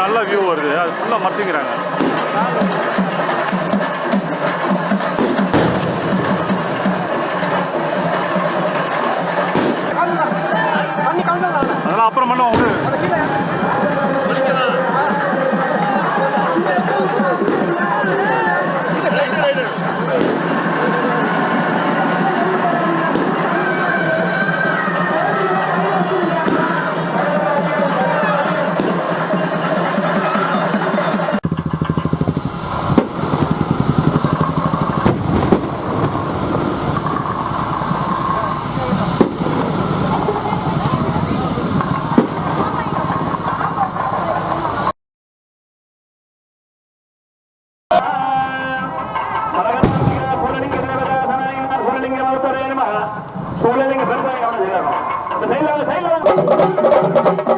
நல்லா வியூ வருது. அது ஃபுல்லாக மறைச்சிக்கிறாங்க. அதெல்லாம் அப்புறம் பண்ணுவோம். விடு அது கீழே